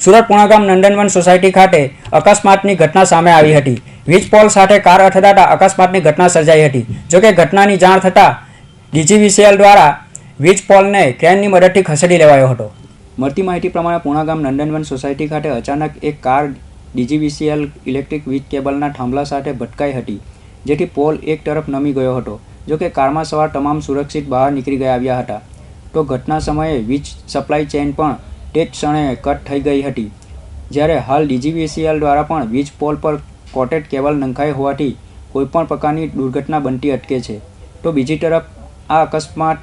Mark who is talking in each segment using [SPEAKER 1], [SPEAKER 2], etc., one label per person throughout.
[SPEAKER 1] સુરત પુણાગામ નંદનવન society ખાતે અકસ્માતની ઘટના સામે આવી હતી. વીજ પોલ સાથે કાર અથડાતા અકસ્માતની ઘટના સર્જાઈ હતી. જોકે ઘટનાની જાણ થતાં ડીજીવીસીએલ દ્વારા વીજ પોલને ક્રેનની મદદથી ખસેડી લેવાયો હતો. મળતી માહિતી પ્રમાણે પુણાગામ નંદનવન સોસાયટી ખાતે અચાનક એક કાર ડીજીવીસીએલ ઇલેક્ટ્રિક વીજ કેબલના થાંભલા સાથે ભટકાઈ હતી, જેથી પોલ એક તરફ નમી ગયો હતો. જોકે કારમાં સવાર તમામ સુરક્ષિત બહાર નીકળી ગયા આવ્યા હતા. તો ઘટના સમયે વીજ સપ્લાય ચેઇન પણ તે ક્ષણે કટ થઈ ગઈ હતી. જ્યારે હાલ ડીજીવીસીએલ દ્વારા પણ વીજ પોલ પર કોટેડ કેબલ નંખાઈ હોવાથી કોઈપણ પ્રકારની દુર્ઘટના બનતી અટકે છે. તો બીજી તરફ, આ અકસ્માત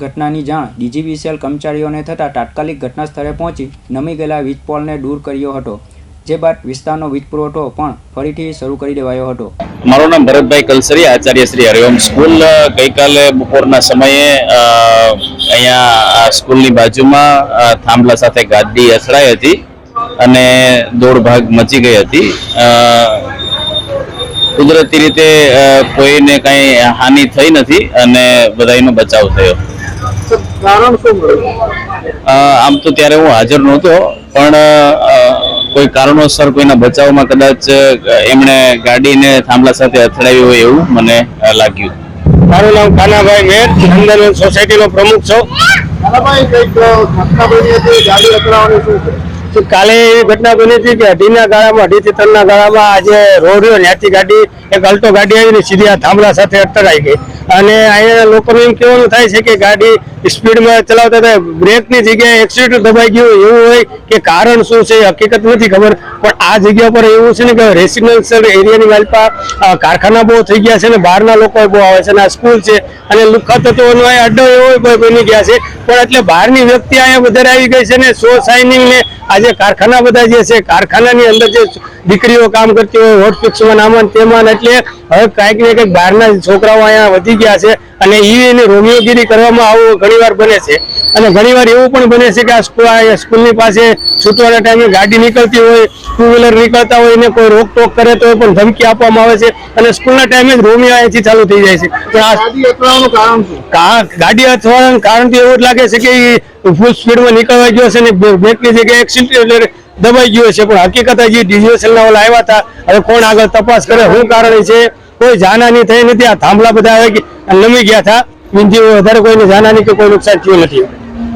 [SPEAKER 1] ઘટનાની જાણ ડીજીવીસીએલ કર્મચારીઓને થતાં તાત્કાલિક ઘટના સ્થળે પહોંચી નમી ગયેલા વીજ પોલને દૂર કર્યો હતો, જે બાદ વિસ્તારનો વીજ પુરવઠો પણ ફરીથી શરૂ કરી દેવાયો હતો.
[SPEAKER 2] મારું નામ ભરતભાઈ કલસરી આચાર્ય શ્રી હરિઓમ સ્કૂલ. ગઈકાલે બપોરના સમયે સ્કૂલની બાજુમાં થાંભલા સાથે ગાડી અથડાઈ હતી અને દોડ ભાગ મચી ગઈ હતી. કુદરતી રીતે કોઈને કઈ હાનિ થઈ નથી અને બધાનો બચાવ થયો. આમ તો ત્યારે હું હાજર નહોતો પણ કોઈ કારણોસર કોઈના બચાવમાં કદાચ એમણે ગાડીને થાંભલા સાથે અથડાવી હોય એવું મને લાગ્યું.
[SPEAKER 3] મારું નામ કાનાભાઈ મેર નંદનવન સોસાયટીનો પ્રમુખ છું. કાલે એવી ઘટના બની હતી કે અઢીના ગાળામાં અઢીથી ત્રણના ગાળામાં આજે રોડ રહ્યો ત્યાંથી ગાડી, એક અલ્ટો ગાડી આવીને સીધી આ થાંભલા સાથે અટકાઈ ગઈ. અને અહીંયા લોકોનું એમ કહેવાનું થાય છે કે ગાડી સ્પીડમાં ચલાવતા હતા. બ્રેકની જગ્યાએ એક્સિડન્ટ દબાઈ ગયું. એવું હોય કે કારણ શું છે હકીકત નથી ખબર. પણ આ જગ્યા પર એવું છે ને કે રેસિડેન્શિયલ એરિયાની વાલપા કારખાના બહુ થઈ ગયા છે ને બહારના લોકો બહુ આવે છે અને આ સ્કૂલ છે. અને લુખા તત્વોનો અહીં અડ્ડો એવો બની ગયા છે. પણ એટલે બહારની વ્યક્તિ અહીંયા વધારે આવી ગઈ છે ને સો સાઇનિંગ ને આજે કારખાના બધા જે છે, કારખાનાની અંદર જે દીકરીઓ કામ કરતી હોય, હોટ ફિક્સમાં નામાં તેમાં એટલે હવે કાંઈક ને કંઈક બહારના છોકરાઓ અહીંયા વધી ગયા છે અને ઈ રોમિયોગીરી કરવામાં આવું ઘણીવાર બને છે. અને ઘણીવાર એવું પણ બને છે કે આ સ્કૂલ સ્કૂલની પાસે છૂટવાના ટાઈમે ગાડી નીકળતી હોય ટુ વ્હીલર નીકળતા હોય એને કોઈ રોકટોક કરે તો પણ ધમકી આપવામાં આવે છે અને સ્કૂલના ટાઈમે જ રોમિયો અહીંથી ચાલુ થઈ જાય છે. ગાડી અથડાવાનું કારણ તો એવું જ લાગે છે કે ફૂલ સ્પીડમાં નીકળવા ગયો છે ને બ્રેકની જગ્યાએ એક્સિડન્ટ દબાઈ ગયો છે. પણ હકીકત હજી ડીજીએસએલ ના ઓલા આવ્યા હતા. હવે કોણ આગળ તપાસ કરે? શું કારણ છે? કોઈ જાનહાની થઈ નથી. આ થાંભલા બધા નમી ગયા હતા બીજી વધારે કોઈને જાનહાની કે કોઈ નુકસાન થયું નથી.